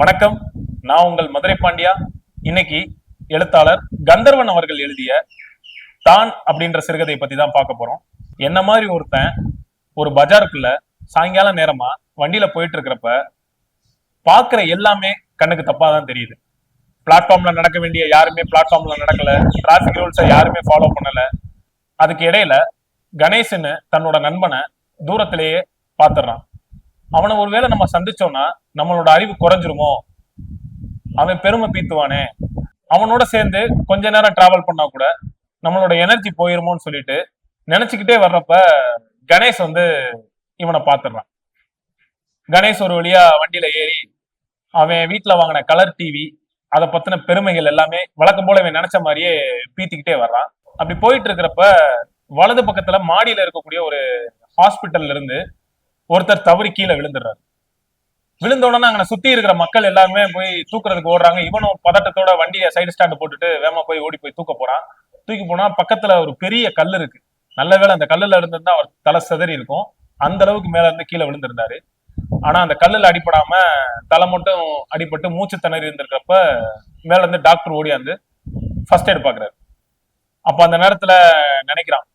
வணக்கம். நான் உங்கள் மதுரை பாண்டியா. இன்னைக்கு எழுத்தாளர் கந்தர்வன் அவர்கள் எழுதிய தான் அப்படின்ற சிறுகதையை பத்தி தான் பார்க்க போறோம். என்ன மாதிரி ஒருத்தன் ஒரு பஜாருக்குள்ள சாயங்கால நேரமா வண்டியில போயிட்டு இருக்கிறப்ப பாக்குற எல்லாமே கண்ணுக்கு தப்பா தான் தெரியுது. பிளாட்ஃபார்ம்ல நடக்க வேண்டிய யாருமே பிளாட்ஃபார்ம்ல நடக்கல. டிராபிக் ரூல்ஸை யாருமே ஃபாலோ பண்ணல. அதுக்கு இடையில கணேசன்னு தன்னோட நண்பனை தூரத்திலேயே பாத்துறான் அவனை ஒருவேளை நம்ம சந்திச்சோம்னா நம்மளோட அறிவு குறைஞ்சிருமோ? அவன் பெருமை பீத்துவானே. அவனோட சேர்ந்து கொஞ்ச நேரம் டிராவல் பண்ணா கூட நம்மளோட எனர்ஜி போயிருமோன்னு சொல்லிட்டு நினைச்சுக்கிட்டே வர்றப்ப கணேஷ் வந்து இவனை பார்த்துடுறான் கணேஷ் ஒரு வழியா வண்டியில ஏறி அவன் வீட்டுல வாங்கின கலர் டிவி அதை பத்தின பெருமைகள் எல்லாமே வழக்கம் போல இவன் நினைச்ச மாதிரியே பீத்திக்கிட்டே வர்றான். அப்படி போயிட்டு இருக்கிறப்ப வலது பக்கத்துல மாடியில இருக்கக்கூடிய ஒரு ஹாஸ்பிட்டல்ல இருந்து ஒருத்தர் தவறி கீழே விழுந்துடுறாரு. விழுந்த உடனே அங்க சுத்தி இருக்கிற மக்கள் எல்லாருமே போய் தூக்குறதுக்கு ஓடுறாங்க. இவனும் பதட்டத்தோட வண்டியை சைடு ஸ்டாண்ட் போட்டுட்டு வேமா போய் ஓடி போய் தூக்க போறான். தூக்கி போனா பக்கத்துல ஒரு பெரிய கல் இருக்கு. நல்ல வேளை அந்த கல்லுல இருந்திருந்தா அவர் தலை சிதறி இருக்கும். அந்த அளவுக்கு மேல இருந்து கீழே விழுந்திருந்தாரு. ஆனா அந்த கல்லுல அடிபடாம தலை மட்டும் அடிபட்டு மூச்சு திணறி இருந்திருக்கிறப்ப மேல இருந்து டாக்டர் ஓடியாந்து ஃபர்ஸ்ட் எய்ட் பாக்குறாரு அப்ப அந்த நேரத்துல நினைக்கிறான்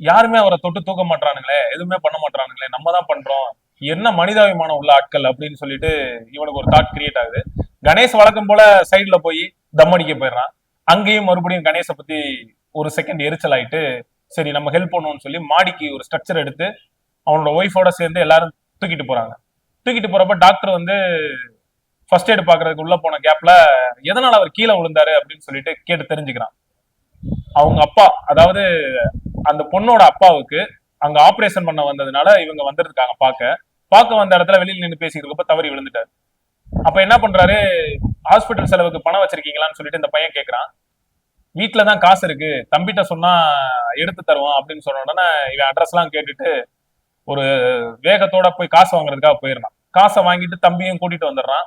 யாருமே அவரை தொட்டு தூக்க மாட்டானுங்களே எதுவுமே பண்ண மாட்டானுங்களே நம்ம தான் பண்றோம். என்ன மனிதாபிமானம் உள்ள ஆட்கள் அப்படின்னு சொல்லிட்டு இவனுக்கு ஒரு தாட் கிரியேட் ஆகுது. கணேஷ் வழக்கம் போல சைடுல போய் தம் அடிக்க போயிடுறான். அங்கேயும் மறுபடியும் கணேஷை பத்தி ஒரு செகண்ட் எரிச்சல் ஆயிட்டு சரி நம்ம ஹெல்ப் பண்ணுவோம்னு சொல்லி மாடிக்கு ஒரு ஸ்ட்ரக்சர் எடுத்து அவனோட ஒய்ஃபோட சேர்ந்து எல்லாரும் தூக்கிட்டு போறாங்க. தூக்கிட்டு போறப்ப டாக்டர் வந்து ஃபர்ஸ்ட் எய்ட் பாக்குறதுக்கு உள்ள போன கேப்ல எதனால அவர் கீழே விழுந்தாரு அப்படின்னு சொல்லிட்டு கேட்டு தெரிஞ்சுக்கிறான். அவங்க அப்பா அதாவது அந்த பொண்ணோட அப்பாவுக்கு அங்க ஆபரேஷன் பண்ண வந்ததுனால இவங்க வந்திருக்காங்க பார்க்க. பார்க்க வந்த இடத்துல வெளியில நின்று பேசிட்டு இருக்கப்ப தவறி விழுந்துட்டாரு. அப்ப என்ன பண்றாரு? ஹாஸ்பிட்டல் செலவுக்கு பணம் வச்சிருக்கீங்களான்னு சொல்லிட்டு இந்த பையன் கேக்குறான். வீட்டுல தான் காசு இருக்கு. தம்பிட்ட சொன்னா எடுத்து தருவான் அப்படின்னு சொன்ன உடனே இவன் அட்ரஸ் எல்லாம் கேட்டுட்டு ஒரு வேகத்தோட போய் காசு வாங்குறதுக்காக போயிடுறான். காசை வாங்கிட்டு தம்பியும் கூட்டிட்டு வந்துடுறான்.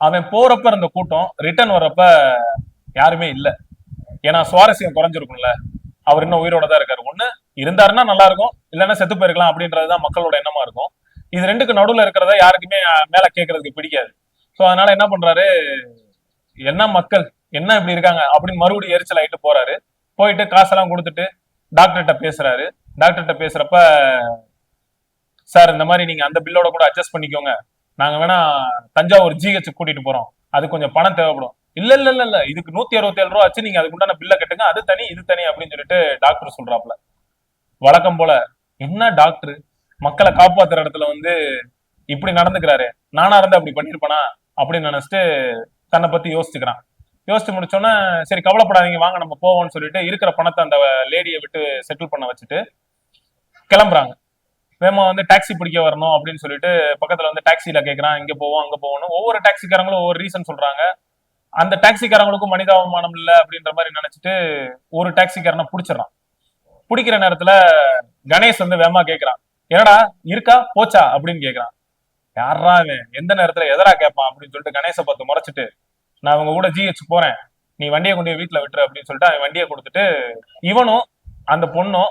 அவன் போறப்ப இருந்த கூட்டம் ரிட்டர்ன் வர்றப்ப யாருமே இல்ல. ஏன்னா சுவாரஸ்யம் குறைஞ்சிருக்கும்ல. அவர் இன்னும் உயிரோட தான் இருக்காரு. ஒண்ணு இருந்தாருன்னா நல்லா இருக்கும் இல்லைன்னா செத்து போயிருக்கலாம் அப்படின்றதுதான் மக்களோட எண்ணமா இருக்கும். இது ரெண்டுக்கு நடுவுல இருக்கிறத யாருக்குமே மேல கேட்கறதுக்கு பிடிக்காது. ஸோ அதனால என்ன பண்றாரு? என்ன மக்கள் என்ன இப்படி இருக்காங்க அப்படின்னு மறுபடியும் எரிச்சல் ஆயிட்டு போறாரு. போயிட்டு காசெல்லாம் கொடுத்துட்டு டாக்டர்கிட்ட பேசுறாரு. டாக்டர்கிட்ட பேசுறப்ப சார் இந்த மாதிரி நீங்க அந்த பில்லோட கூட அட்ஜஸ்ட் பண்ணிக்கோங்க. நாங்க வேணா தஞ்சாவூர் ஜிஹெச் கூட்டிட்டு போறோம். அது கொஞ்சம் பணம் தேவைப்படும். இல்ல இல்ல இல்ல இல்ல. இதுக்கு நூத்தி அறுபத்தி ஏழு ரூபா ஆச்சு. நீங்க அதுக்கு உண்டான பில்ல கட்டுங்க. அது தனி இது தனி அப்படின்னு சொல்லிட்டு டாக்டர் சொல்றாப்ல வழக்கம் போல என்ன டாக்டர் மக்களை காப்பாத்துற இடத்துல வந்து இப்படி நடந்துக்கிறாரு. நானா இருந்து அப்படி பண்ணிருப்பேனா? அப்படின்னு நினைச்சிட்டு தன்னை பத்தி யோசிச்சுக்கிறான். யோசிச்சு முடிச்சோன்னே சரி கவலைப்படாதீங்க வாங்க நம்ம போவோம்னு சொல்லிட்டு இருக்கிற பணத்தை அந்த லேடியை விட்டு செட்டில் பண்ண வச்சுட்டு கிளம்புறாங்க. வேமா வந்து டாக்ஸி பிடிக்க வரணும் அப்படின்னு சொல்லிட்டு பக்கத்துல வந்து டாக்ஸில கேட்கறான் இங்க போவோம் அங்க போவோம்னு. ஒவ்வொரு டாக்ஸிக்காரங்களும் ஒவ்வொரு ரீசன் சொல்றாங்க. அந்த டாக்ஸிக்காரங்களுக்கும் மனிதாபிமானம் இல்ல அப்படின்ற மாதிரி நினைச்சிட்டு ஒரு டாக்ஸிக்காரனை பிடிச்சிடறான். பிடிக்கிற நேரத்துல கணேஷ் வந்து வேமா கேக்குறான். என்னடா இருக்கா? போச்சா? அப்படின்னு கேட்கிறான் யாரா எந்த நேரத்துல எதரா கேட்பான் அப்படின்னு சொல்லிட்டு கணேசை பார்த்து முறைச்சிட்டு நான் அவங்க கூட ஜிஹெச் போறேன். நீ வண்டியை கொண்டு போய் வீட்டுல விட்டுரு அப்படின்னு சொல்லிட்டு அவன் வண்டியை கொடுத்துட்டு இவனும் அந்த பொண்ணும்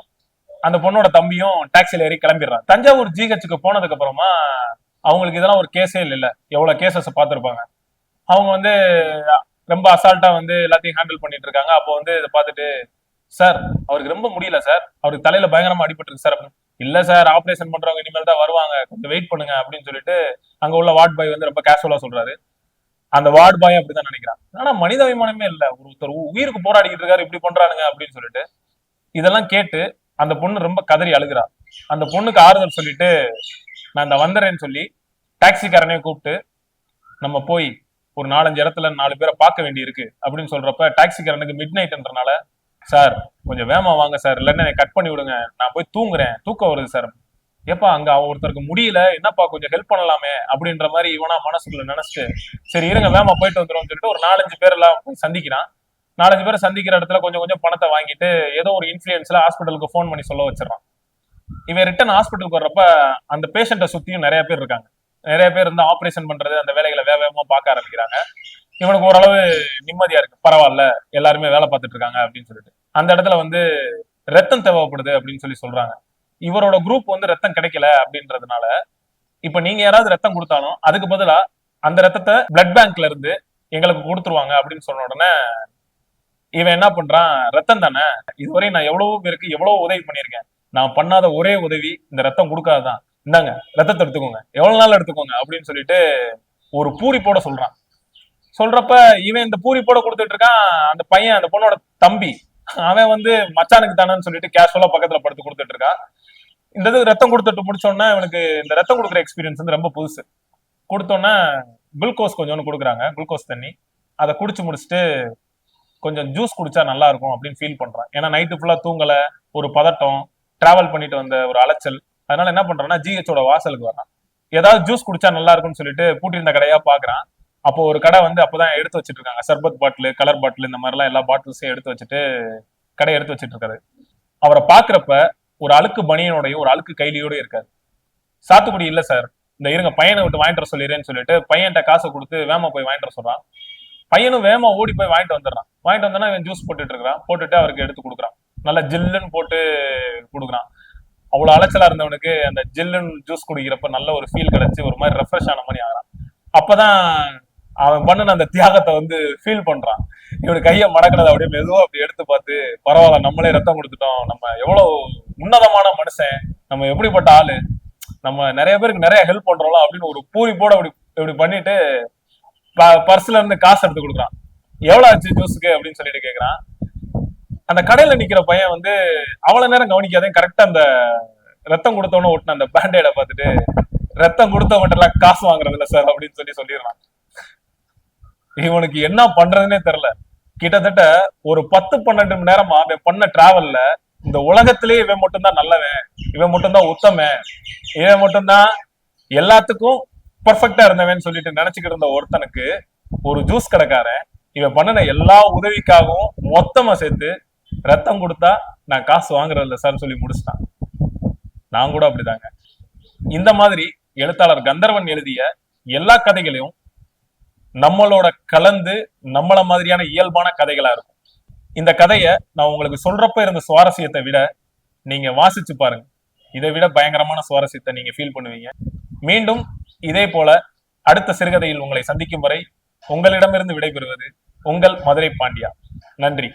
அந்த பொண்ணோட தம்பியும் டாக்ஸில ஏறி கிளம்பிடுறான். தஞ்சாவூர் ஜிஹெச்சுக்கு போனதுக்கு அப்புறமா அவங்களுக்கு இதெல்லாம் ஒரு கேஸே இல்ல எவ்வளவு கேசஸ் பார்த்திருப்பாங்க. அவங்க வந்து ரொம்ப அசால்ட்டா வந்து எல்லாத்தையும் ஹேண்டில் பண்ணிட்டு இருக்காங்க. அப்போ வந்து இதை பார்த்துட்டு சார் அவருக்கு ரொம்ப முடியல சார். அவருக்கு தலையில பயங்கரமா அடிபட்டிருக்கு சார். அப்படின்னு இல்ல சார். ஆபரேஷன் பண்றவங்க இனிமேல் தான் வருவாங்க. கொஞ்சம் வெயிட் பண்ணுங்க அப்படின்னு சொல்லிட்டு அங்க உள்ள வார்ட் பாய் வந்து ரொம்ப கேஷுவலா சொல்றாரு. அந்த வார்டு பாய் அப்படிதான் நினைக்கிறான். ஆனா மனித அபிமானமே இல்ல. ஒருத்தர் உயிருக்கு போராடிக்கிட்டு இருக்காரு இப்படி பண்றானுங்க அப்படின்னு சொல்லிட்டு இதெல்லாம் கேட்டு அந்த பொண்ணு ரொம்ப கதறி அழுகிறா. அந்த பொண்ணுக்கு ஆறுதல் சொல்லிட்டு நான் இந்த வந்துடுறேன்னு சொல்லி டாக்ஸிக்காரனையும் கூப்பிட்டு நம்ம போய் ஒரு நாலஞ்சு இடத்துல நாலு பேரை பார்க்க வேண்டி இருக்கு அப்படின்னு சொல்றப்ப டாக்ஸிக்காரனுக்கு மிட் நைட்ன்றனால சார் கொஞ்சம் வேமா வாங்க சார். இல்லைன்னா என்னை கட் பண்ணி விடுங்க நான் போய் தூங்குறேன். தூக்கம் வருது சார். ஏப்பா அங்க ஒருத்தருக்கு முடியல. என்னப்பா கொஞ்சம் ஹெல்ப் பண்ணலாமே. அப்படின்ற மாதிரி இவனா மனசுக்குள்ள நினைச்சிட்டு சரி இருங்க வேமா போயிட்டு வந்துடும் சொல்லிட்டு ஒரு நாலஞ்சு பேர் எல்லாம் போய் சந்திக்கிறான். நாலஞ்சு பேரை சந்திக்கிற இடத்துல கொஞ்சம் கொஞ்சம் பணத்தை வாங்கிட்டு ஏதோ ஒரு இன்ஃபுளுன்ஸ்ல ஹாஸ்பிட்டலுக்கு ஃபோன் பண்ணி சொல்ல வச்சிடறான். இவன் ரிட்டன் ஹாஸ்பிட்டலுக்கு வர்றப்ப அந்த பேஷண்ட்டை சுத்தியும் நிறைய பேர் இருக்காங்க. நிறைய பேர் வந்து ஆபரேஷன் பண்றது அந்த வேலைகளை வேக வேகமா பார்க்க ஆரம்பிக்கிறாங்க. இவனுக்கு ஓரளவு நிம்மதியா இருக்கு. பரவாயில்ல எல்லாருமே வேலை பார்த்துட்டு இருக்காங்க அப்படின்னு சொல்லிட்டு. அந்த இடத்துல வந்து ரத்தம் தேவைப்படுது அப்படின்னு சொல்லி சொல்றாங்க. இவரோட குரூப் வந்து ரத்தம் கிடைக்கல அப்படின்றதுனால இப்ப நீங்க யாராவது ரத்தம் கொடுத்தாலும் அதுக்கு பதிலா அந்த ரத்தத்தை பிளட் பேங்க்ல இருந்து எங்களுக்கு கொடுத்துருவாங்க அப்படின்னு சொன்ன உடனே இவன் என்ன பண்றான்? ரத்தம் தானே? இதுவரை நான் எவ்வளவோ பேருக்கு எவ்வளவு உதவி பண்ணியிருக்கேன். நான் பண்ணாத ஒரே உதவி இந்த ரத்தம் கொடுக்காதான் இந்தாங்க ரத்தத்தை எடுத்துக்கோங்க. எவ்வளவு நாள் எடுத்துக்கோங்க அப்படின்னு சொல்லிட்டு ஒரு பூரி போட சொல்றான். சொல்றப்ப இவன் இந்த பூரி போட கொடுத்துட்டு இருக்கான் அந்த பையன் அந்த பொண்ணோட தம்பி. அவன் வந்து மச்சானுக்கு தானேன்னு சொல்லிட்டு கேஷுவலா பக்கத்துல படுத்து கொடுத்துட்டு இருக்கான். இந்த இது ரத்தம் கொடுத்துட்டு முடிச்சோன்னா இவனுக்கு இந்த ரத்தம் கொடுக்குற எக்ஸ்பீரியன்ஸ் வந்து ரொம்ப புதுசு. கொடுத்தோன்னா குளுக்கோஸ் கொஞ்சோன்னு கொடுக்குறாங்க குளுக்கோஸ் தண்ணி. அதை குடிச்சு முடிச்சுட்டு கொஞ்சம் ஜூஸ் குடிச்சா நல்லா இருக்கும் அப்படின்னு ஃபீல் பண்றான். ஏன்னா நைட்டு ஃபுல்லா தூங்கல ஒரு பதட்டம் டிராவல் பண்ணிட்டு வந்த ஒரு அலைச்சல். அதனால என்ன பண்றான்னா ஜிஹெச்சோட வாசலுக்கு வரான் ஏதாவது ஜூஸ் குடிச்சா நல்லா இருக்கும்னு சொல்லிட்டு பூட்டியிருந்த கடையா பாக்குறான். அப்போ ஒரு கடை வந்து அப்பதான் எடுத்து வச்சிட்டு இருக்காங்க சர்பத் பாட்டில் கலர் பாட்டில் இந்த மாதிரிலாம் எல்லா பாட்டில்ஸையும் எடுத்து வச்சுட்டு கடை எடுத்து வச்சிட்டு இருக்காரு அவரை பாக்குறப்ப ஒரு அழுக்கு பனியனோடையும் ஒரு அழுக்கு கைலியோடயும் இருக்காரு. சாத்துக்குடி இல்ல சார். இந்த இருங்க பையனை விட்டு வாங்கிட்டு வர சொல்லிடுறேன்னு சொல்லிட்டு பையன்கிட்ட காசை கொடுத்து வேமா போய் வாங்கிட்டு வர சொல்றான். பையனும் வேமா ஓடி போய் வாங்கிட்டு வந்துடுறான். வாங்கிட்டு வந்தோன்னா இவன் ஜூஸ் போட்டுட்டு இருக்கிறான். போட்டுட்டு அவருக்கு எடுத்து கொடுக்குறான். நல்லா ஜில்லுன்னு போட்டு கொடுக்குறான். அவ்வளவு அலைச்சலா இருந்தவனுக்கு அந்த ஜில்லுன்னு ஜூஸ் குடிக்கிறப்ப நல்ல ஒரு ஃபீல் கிடைச்சு ஒரு மாதிரி ரெஃப்ரெஷ் ஆன மாதிரி ஆகிறான். அப்பதான் அவன் பண்ணின அந்த தியாகத்தை வந்து ஃபீல் பண்றான். இவனுக்கு கையை மடக்கிறத அப்படியே மெதுவா அப்படி எடுத்து பார்த்து பரவாயில்ல நம்மளே ரத்தம் கொடுத்துட்டோம். நம்ம எவ்வளவு உன்னதமான மனுஷன் நம்ம எப்படிப்பட்ட ஆளு நம்ம நிறைய பேருக்கு நிறைய ஹெல்ப் பண்றோம்ல அப்படின்னு ஒரு பூரி போட அப்படி இப்படி பண்ணிட்டு பர்ஸ்ல இருந்து காசு எடுத்து கொடுக்குறான். எவ்வளவு ஆச்சு ஜூஸுக்கு அப்படின்னு சொல்லிட்டு கேக்குறான். அந்த கடையில நிக்கிற பையன் வந்து அவ்வளவு நேரம் கவனிக்காதே கரெக்டா அந்த ரத்தம் கொடுத்தவன ஓட்டின அந்த பேண்டேட பார்த்துட்டு ரத்தம் கொடுத்தவன்ட்டு எல்லாம் காசு வாங்குறது இல்ல சார் அப்படின்னு சொல்லி சொல்லிடுறான். இவனுக்கு என்ன பண்றதுன்னே தெரியல. கிட்டத்தட்ட ஒரு பத்து பன்னெண்டு மணி நேரமா அவன் பண்ண டிராவல்ல இந்த உலகத்திலேயே இவன் மட்டும்தான் நல்லவன் இவன் மட்டும்தான் உத்தமன் இவன் மட்டும்தான் எல்லாத்துக்கும் பர்ஃபெக்டா இருந்தவன் சொல்லிட்டு நினைச்சுக்கிட்டு இருந்த ஒருத்தனுக்கு ஒரு ஜூஸ் கடைக்காரன் இவன் பண்ணின எல்லா உதவிக்காகவும் மொத்தமா சேர்த்து ரத்தம் கொடுத்தா நான் காசு வாங்குறது இல்லை சார் சொல்லி முடிச்சிட்டான். நான் கூட அப்படிதாங்க. இந்த மாதிரி எழுத்தாளர் கந்தர்வன் எழுதிய எல்லா கதைகளையும் நம்மளோட கலந்து நம்மள மாதிரியான இயல்பான கதைகளா இருக்கும். இந்த கதையை நான் உங்களுக்கு சொல்றப்ப இருந்த சுவாரஸ்யத்தை விட நீங்க வாசிச்சு பாருங்க. இதை விட பயங்கரமான சுவாரஸ்யத்தை நீங்க ஃபீல் பண்ணுவீங்க. மீண்டும் இதே போல அடுத்த சிறுகதையில் உங்களை சந்திக்கும் வரை உங்களிடமிருந்து விடைபெறுவது உங்கள் மதுரை பாண்டியா. நன்றி.